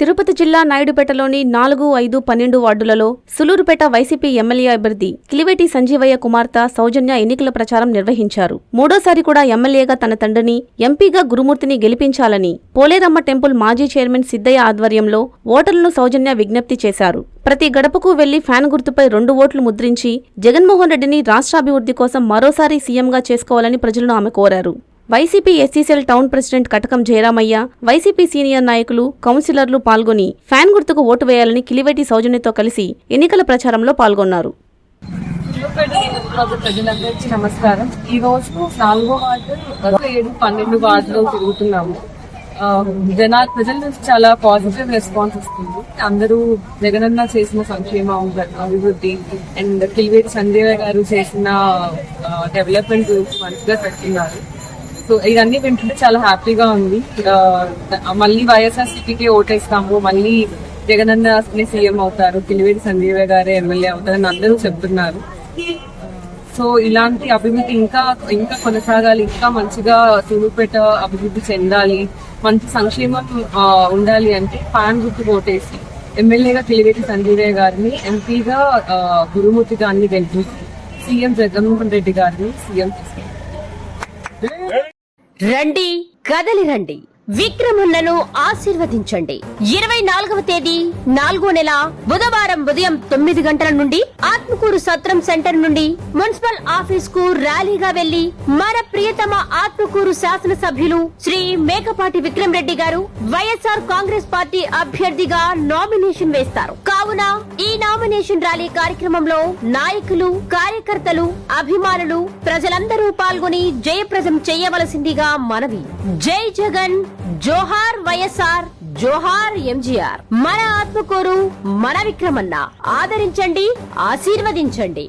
తిరుపతి జిల్లా నాయుడుపేటలోని నాలుగు ఐదు పన్నెండు వార్డులలో సులూరుపేట వైసీపీ ఎమ్మెల్యే అభ్యర్థి కిలివేటి సంజీవయ్య కుమార్తె సౌజన్య ఎన్నికల ప్రచారం నిర్వహించారు. మూడోసారి కూడా ఎమ్మెల్యేగా తన తండ్రిని ఎంపీగా గురుమూర్తిని గెలిపించాలని పోలేరమ్మ టెంపుల్ మాజీ చైర్మన్ సిద్దయ్య ఆధ్వర్యంలో ఓటర్లను సౌజన్య విజ్ఞప్తి చేశారు. ప్రతి గడపకు వెళ్ళి ఫ్యాన్ గుర్తుపై రెండు ఓట్లు ముద్రించి జగన్మోహన్ రెడ్డిని రాష్ట్రాభివృద్ధి కోసం మరోసారి సీఎంగా చేసుకోవాలని ప్రజలను ఆమె కోరారు. YCP SCCL town president Katakam Jayaramaiah YCP senior నాయకులు కౌన్సిలర్లు పాల్గొని ఫ్యాన్ గుర్తుకు ఓటు వేయాలని కిలివేటి సౌజన్యతో కలిసి ఎన్నికల ప్రచారంలో పాల్గొన్నారు. ప్రజలందరికీ నమస్కారం. ఈ రోజు నాలుగో వార్డు ఏడు పన్నెండు వార్డులో తిరుగుతున్నాము. జనా ప్రజల నుంచి చాలా పాజిటివ్ రెస్పాన్స్ వస్తుంది. అందరూ జగనన్న చేసిన సంక్షేమ అభివృద్ధి అండ్ కిల్వేటి సంజయ్ గారు చేసిన డెవలప్మెంట్ మంచిగా చెప్తున్నారు సో ఇవన్నీ వింటుంటే చాలా హ్యాపీగా ఉంది. మళ్ళీ వైఎస్ఆర్ సిపికి ఓటేస్తాము. మళ్ళీ జగనన్న సీఎం అవుతారు. కిలివేటి సంజీవ గారే ఎమ్మెల్యే అవుతారని అందరూ చెప్తున్నారు. సో ఇలాంటి అభివృద్ధి ఇంకా ఇంకా కొనసాగాలి. ఇంకా మంచిగా తిరుగుపేట అభివృద్ధి చెందాలి. మంచి సంక్షేమం ఉండాలి అంటే ఫ్యాన్ గుర్తు ఓటేసి ఎమ్మెల్యేగా కిలివేటి సంజీవయ్య గారిని ఎంపీగా గురుమూర్తి గారిని గెలిపించి సీఎం జగన్మోహన్ రెడ్డి గారిని సీఎం తీసుకెళ్ళి రండి కదలి రండి. విక్రములను ఆశీర్వదించండి. ఇరవై నాలుగవ తేదీ నాలుగో నెల బుధవారం ఉదయం తొమ్మిది గంటల నుండి ఆత్మకూరు సత్రం సెంటర్ నుండి మున్సిపల్ ఆఫీస్కు ర్యాలీగా వెళ్ళి మన ప్రియతమ ఆత్మకూరు శాసనసభ్యులు శ్రీ మేకపాటి విక్రమ్ రెడ్డి గారు వైఎస్ఆర్ కాంగ్రెస్ పార్టీ అభ్యర్థిగా నామినేషన్ వేస్తారు. కావున ఈ నామినేషన్ ర్యాలీ కార్యక్రమంలో నాయకులు కార్యకర్తలు అభిమానులు ప్రజలందరూ పాల్గొని జయప్రదం చేయవలసిందిగా మనవి. జై జగన్ జోహార్ వైఎస్ఆర్ జోహార్ ఎంజీఆర్. మన ఆత్మకూరు మన విక్రమన్న. ఆదరించండి ఆశీర్వదించండి.